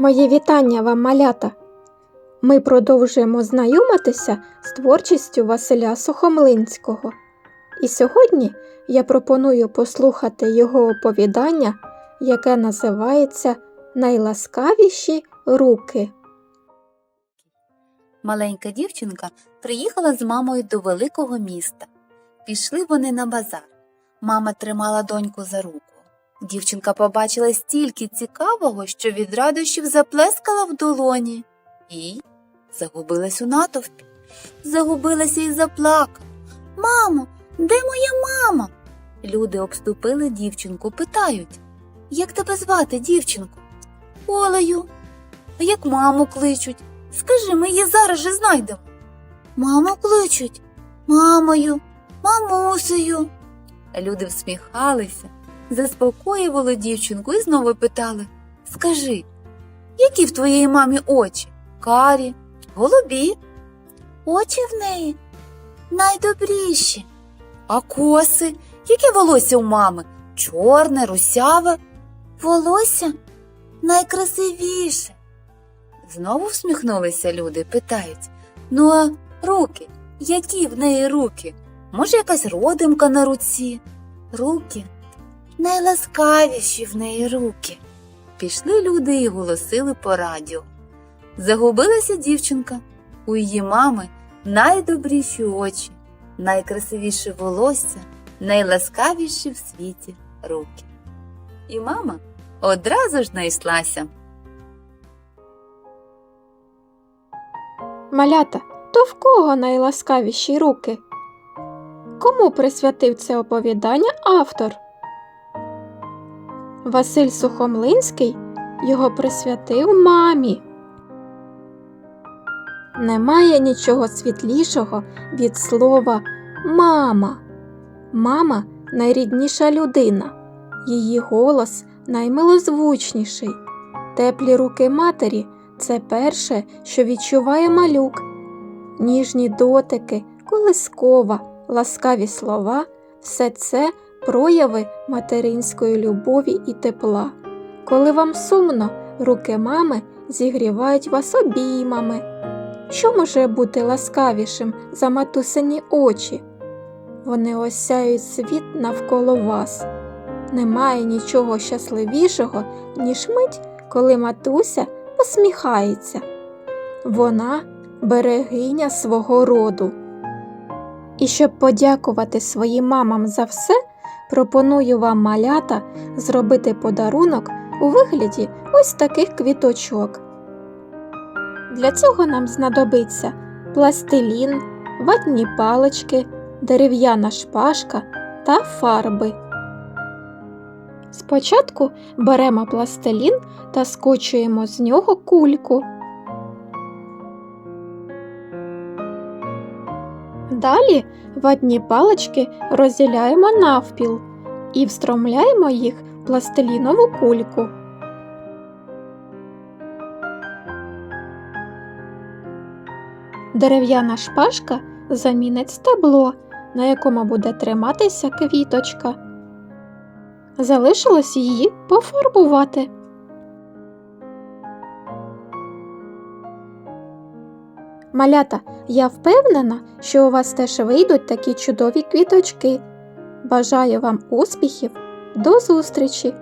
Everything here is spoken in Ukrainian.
Моє вітання вам, малята! Ми продовжуємо знайомитися з творчістю Василя Сухомлинського. І сьогодні я пропоную послухати його оповідання, яке називається Найласкавіші руки. Маленька дівчинка приїхала з мамою до великого міста. Пішли вони на базар. Мама тримала доньку за руку. Дівчинка побачила стільки цікавого, що від радощів заплескала в долоні і загубилась у натовпі. Загубилася і заплакала. Мамо, де моя мама? Люди обступили дівчинку, питають Як тебе звати, дівчинку? Олею. А як маму кличуть? Скажи, ми її зараз же знайдемо. Маму кличуть, мамою, мамусею. Люди всміхалися, заспокоювали дівчинку і знову питали Скажи, які в твоєї мамі очі? Карі, голубі? Очі в неї найдобріші. А коси? Яке волосся у мами? Чорне, русяве? Волосся найкрасивіше. Знову всміхнулися люди, питають Ну, а руки? Які в неї руки? Може, якась родимка на руці? Руки найласкавіші в неї руки. Пішли люди і голосили по радіо. Загубилася дівчинка. У її мами найдобріші очі, найкрасивіше волосся, найласкавіші в світі руки. І мама одразу ж знайшлася. Малята, то в кого найласкавіші руки? Кому присвятив це оповідання автор? Василь Сухомлинський його присвятив мамі. Немає нічого світлішого від слова мама. Мама найрідніша людина, її голос наймилозвучніший. Теплі руки матері це перше, що відчуває малюк. Ніжні дотики, колискова, ласкаві слова все це прояви материнської любові і тепла. Коли вам сумно, руки мами зігрівають вас обіймами. Що може бути ласкавішим за матусині очі? Вони осяють світ навколо вас. Немає нічого щасливішого, ніж мить, коли матуся посміхається. Вона берегиня свого роду. І щоб подякувати своїм мамам за все, пропоную вам малята зробити подарунок у вигляді ось таких квіточок. Для цього нам знадобиться пластилін, ватні палички, дерев'яна шпажка та фарби. Спочатку беремо пластилін та скочуємо з нього кульку. Далі ватні палички розділяємо навпіл і встромляємо їх в пластилінову кульку. Дерев'яна шпажка замінить стебло, на якому буде триматися квіточка. Залишилось її пофарбувати. Малята, я впевнена, що у вас теж вийдуть такі чудові квіточки. Бажаю вам успіхів! До зустрічі!